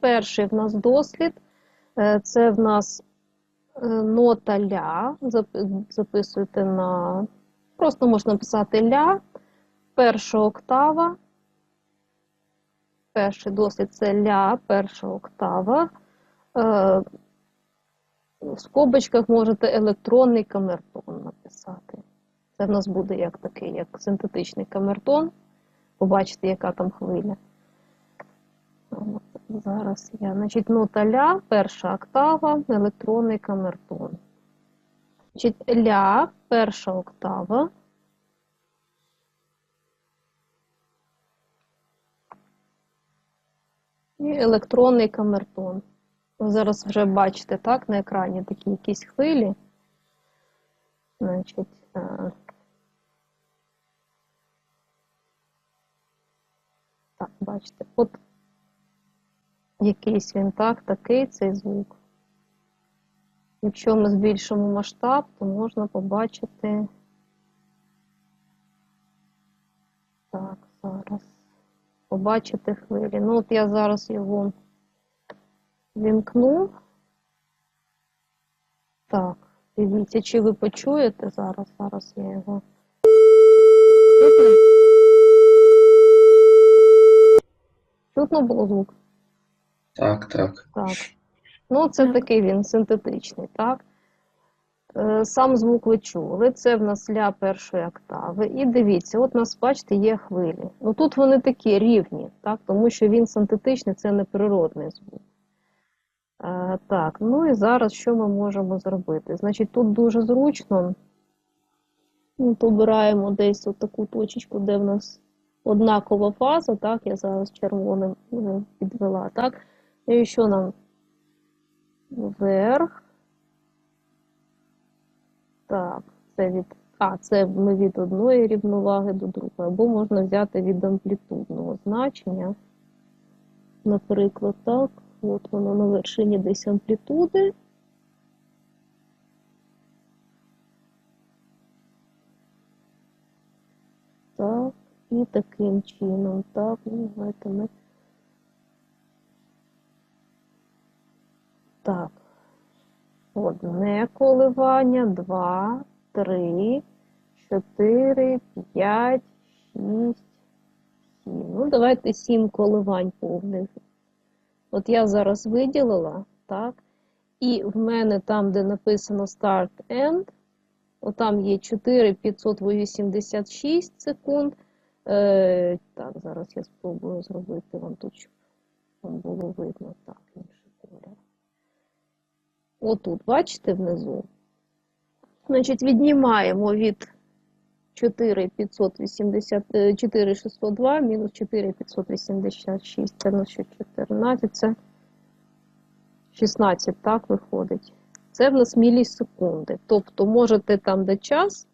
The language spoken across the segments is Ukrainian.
перший в нас дослід. Е, Це в нас е, нота ля. Записуйте на. Просто можна написати ля. Перша октава. Перший дослід це ля, перша октава. Е, В скобочках можете електронний камертон написати. Це в нас буде як такий, як синтетичний камертон. Побачите, яка там хвиля. Зараз я. Значить, нота ля, перша октава, електронний камертон. Значить, ля, перша октава. І електронний камертон. Ви зараз вже бачите, так, на екрані такі якісь хвилі. Значить, е, так, бачите, от якийсь він так, такий цей звук. Якщо ми збільшимо масштаб, то можна побачити. Так, зараз. Побачити хвилі. Ну, от я зараз його вімкну. Так, дивіться, чи ви почуєте зараз? Зараз я його. Чутно? Було звук? Так, так. Так. Ну, це такий він синтетичний, так? Е, Сам звук ви чули, це в нас ля першої октави. І дивіться, от у нас, бачите, є хвилі. Ну тут вони такі рівні, так? тому що він синтетичний, це не природний звук. Е, Так, ну і зараз що ми можемо зробити? Значить, тут дуже зручно. Ну, Побираємо десь от таку точечку, де в нас однакова фаза, так, я зараз червоним е, підвела, так. І що нам вверх. Так, це від. А, це ми від одної рівноваги до другої. Або можна взяти від амплітудного значення. Наприклад, так. От воно на вершині десь амплітуди. Так, і таким чином. Так, ну, давайте ми. Так. Одне коливання, два, три, чотири, п'ять, шість, сім. Ну, давайте сім коливань повних. От я зараз виділила, так? І в мене там, де написано Start End, отам є 4,586 секунд. Е, так, зараз я спробую зробити вам тут, щоб вам було видно. Так. Отут, бачите внизу? Значить, віднімаємо від 4,580, е, 4,602 мінус 4,586. Це на що 14, це 16, так виходить. Це в нас мілісекунди. Тобто можете там, де час,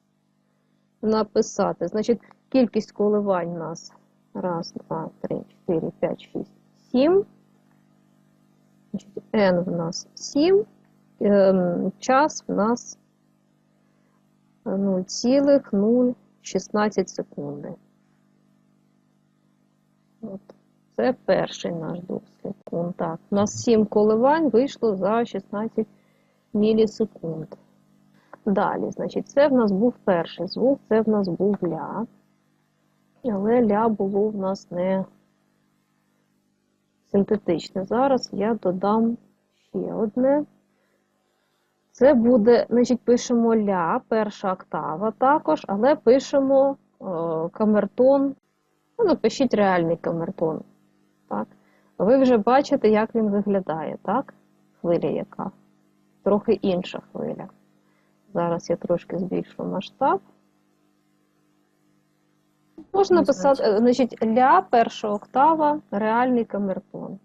написати. Значить, кількість коливань у нас. Раз, два, три, чотири, п'ять, шість, сім. Значить, N в нас 7. Ем, час в нас 0,016 секунди. От. Це перший наш дослід. Вон так. У нас 7 коливань вийшло за 16 мілісекунд. Далі, значить, це в нас був перший звук, це в нас був ля. Але ля було в нас не синтетичне. Зараз я додам ще одне. Це буде, значить, пишемо ля, перша октава також, але пишемо о, камертон. Ну, напишіть реальний камертон. Так? Ви вже бачите, як він виглядає, так? Хвиля яка. Трохи інша хвиля. Зараз я трошки збільшу масштаб. Можна писати, е, значить, ля, перша октава, реальний камертон.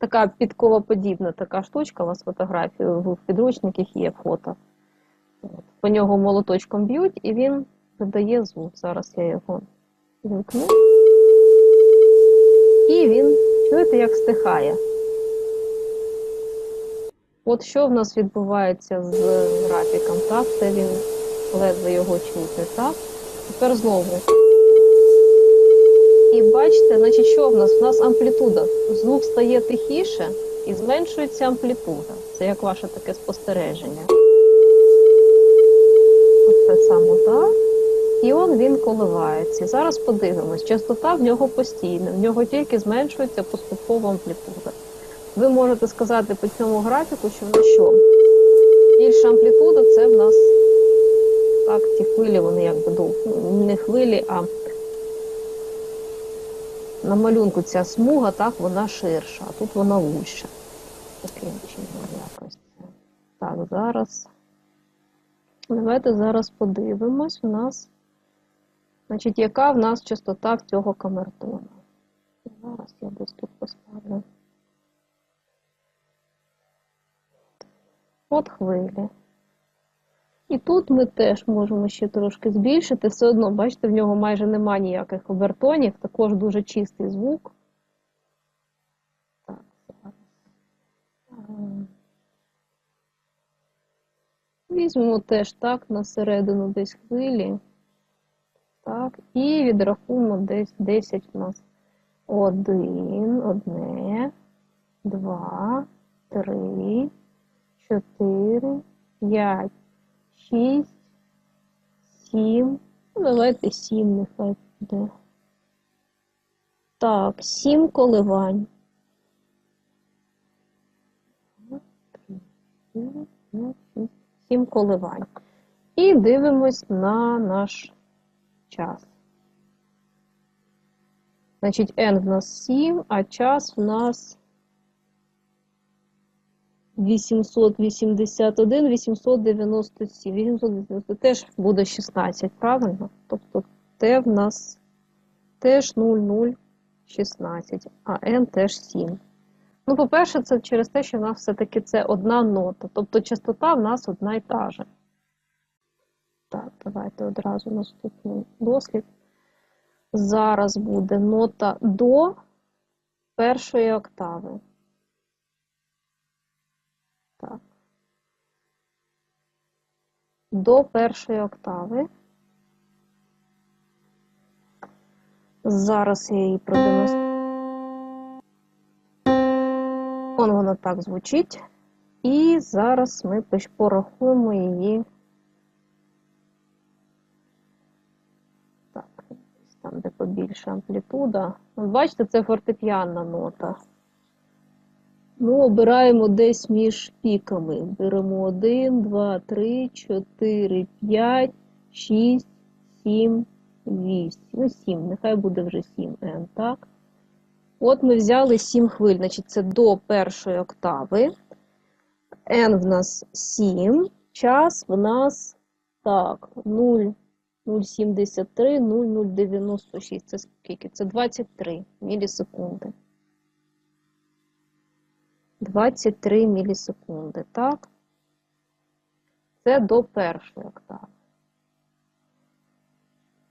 Така підковоподібна така штучка, у вас фотографії в підручниках є фото. От. По нього молоточком б'ють і він видає звук. Зараз я його вимкну. І він, чуєте, як стихає. От що в нас відбувається з графіком, так? Це він ледве його чути, так? Тепер знову. І бачите, значить, що в нас? У нас амплітуда. Звук стає тихіше і зменшується амплітуда. Це як ваше таке спостереження. Оце саме так. І он він коливається. Зараз подивимось. Частота в нього постійна, в нього тільки зменшується поступово амплітуда. Ви можете сказати по цьому графіку, що в нас що? Більша амплітуда це в нас так, ті хвилі, вони якби. Ну, Не хвилі, а на малюнку ця смуга, так, вона ширша, а тут вона вуща. Таким чином якось. Так, зараз. Давайте зараз подивимось у нас. Значить, яка в нас частота в цього камертону? Зараз я десь тут поставлю. От хвилі. І тут ми теж можемо ще трошки збільшити. Все одно, бачите, в нього майже нема ніяких обертонів, також дуже чистий звук. Так, зараз. Ем. Візьмемо теж так на середину десь хвилі. Так, і відрахуємо десь 10 у нас. Один, одне, два, три, чотири, п'ять, шість, сім. Ну, давайте сім нехай буде. Так, сім коливань. Сім коливань. І дивимось на наш час. Значить, n в нас 7, а час в нас 881, 897. 890 теж буде 16, правильно? Тобто t в нас теж 0016, а n теж 7. Ну, по-перше, це через те, що в нас все-таки це одна нота. Тобто частота в нас одна і та же. Так, давайте одразу наступний дослід. Зараз буде нота до першої октави. До першої октави. Зараз я її продемонструю. Вон вона так звучить. І зараз ми порахуємо її. Так, там, де побільша амплітуда. Бачите, це фортепіанна нота. Ну, обираємо десь між піками. Беремо 1, 2, 3, 4, 5, 6, 7, 8. Ну, 7, нехай буде вже 7 N, так? От ми взяли 7 хвиль, значить це до першої октави. N в нас 7, час в нас так, 0, 0,73, 0,096. Це скільки? Це 23 мілісекунди. 23 мілісекунди, так? Це до першої октави.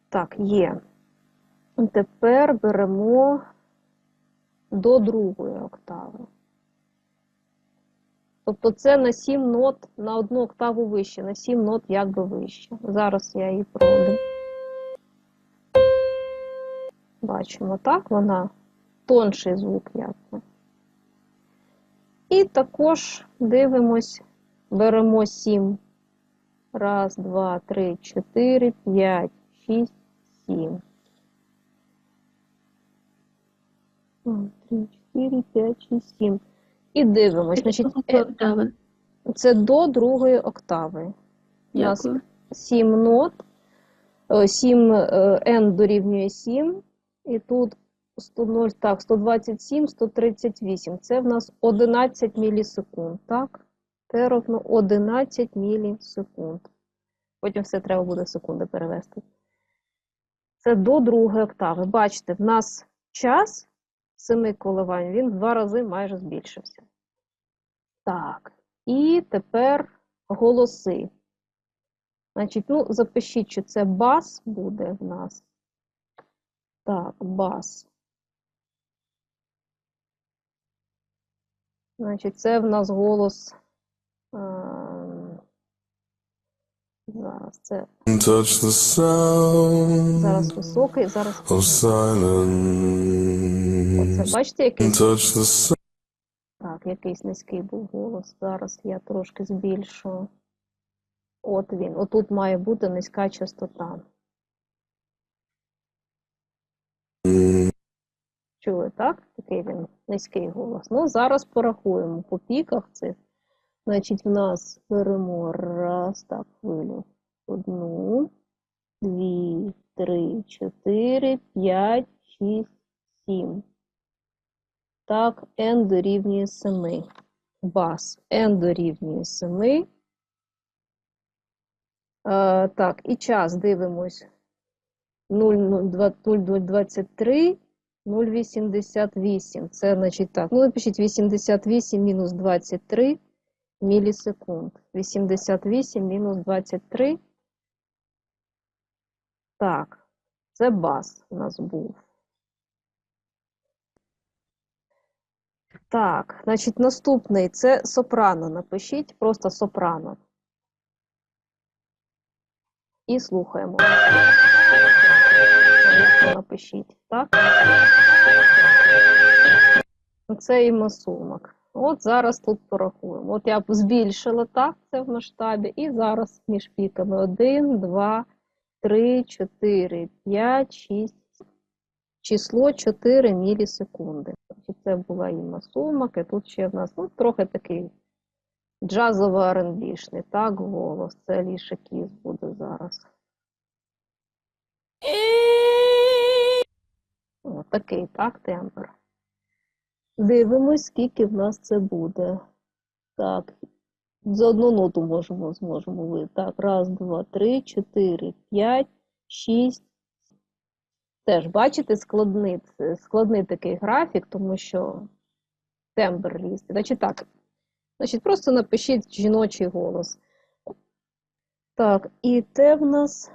Так, є. Тепер беремо до другої октави. Тобто це на 7 нот на одну октаву вище, на 7 нот якби вище. Зараз я її проведу. Бачимо, так, вона тонший звук якби. І також дивимось, беремо 7. Раз, два, три, чотири, п'ять, шість, сім. Три, чотири, п'ять, шість, сім. І дивимось. Значить, е, це до другої октави. У нас. 7 нот, 7 n дорівнює 7, і тут 100, так, 127, 138. Це в нас 11 мілісекунд, так? Це ровно 11 мілісекунд. Потім все треба буде секунди перевести. Це до другої октави. Бачите, в нас час 7 коливань, він в два рази майже збільшився. Так, і тепер голоси. Значить, ну, запишіть, що це бас буде в нас. Так, бас. Значить, це в нас голос ем, Зараз це зараз високий, зараз оце. Бачите, який так, якийсь низький був голос. Зараз я трошки збільшу. От він. Отут має бути низька частота. Чули, так? Такий він низький голос. Ну, зараз порахуємо по піках цих. Значить, в нас беремо раз, так, хвилю. Одну, дві, три, чотири, п'ять, шість, сім. Так, n дорівнює 7. Бас n дорівнює 7. Е, так, і час дивимось. 0,023, 0,88. Це, значить, так. Ну, напишіть 88 мінус 23 мілісекунд. 88 мінус 23. Так, це бас у нас був. Так, значить, наступний це сопрано. Напишіть просто сопрано. І слухаємо. Напишіть, так? Це і масумок. От зараз тут порахуємо. От я збільшила так, це в масштабі, і зараз між піками 1, 2, 3, 4, 5, 6, число 4 мілісекунди. Це була і масумок, і тут ще в нас ну, трохи такий джазово R&B-шний, так, голос. Це Аліша Кіз буде зараз. О, такий, так, тембр. Дивимось, скільки в нас це буде. Так, за одну ноту можемо, зможемо ви. Так, раз, два, три, чотири, п'ять, шість. Теж, бачите, складний, складний такий графік, тому що тембр різний. Значить так, значить, просто напишіть жіночий голос. Так, і те в нас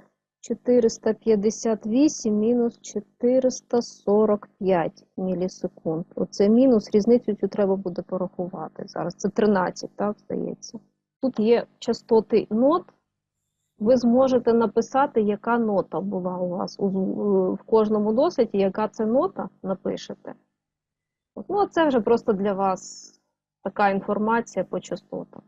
458 мінус 445 мілісекунд. Оце мінус, різницю цю треба буде порахувати. Зараз це 13, так, здається. Тут є частоти нот. Ви зможете написати, яка нота була у вас в кожному досвіді, яка це нота, напишете. Ну, це вже просто для вас така інформація по частотам.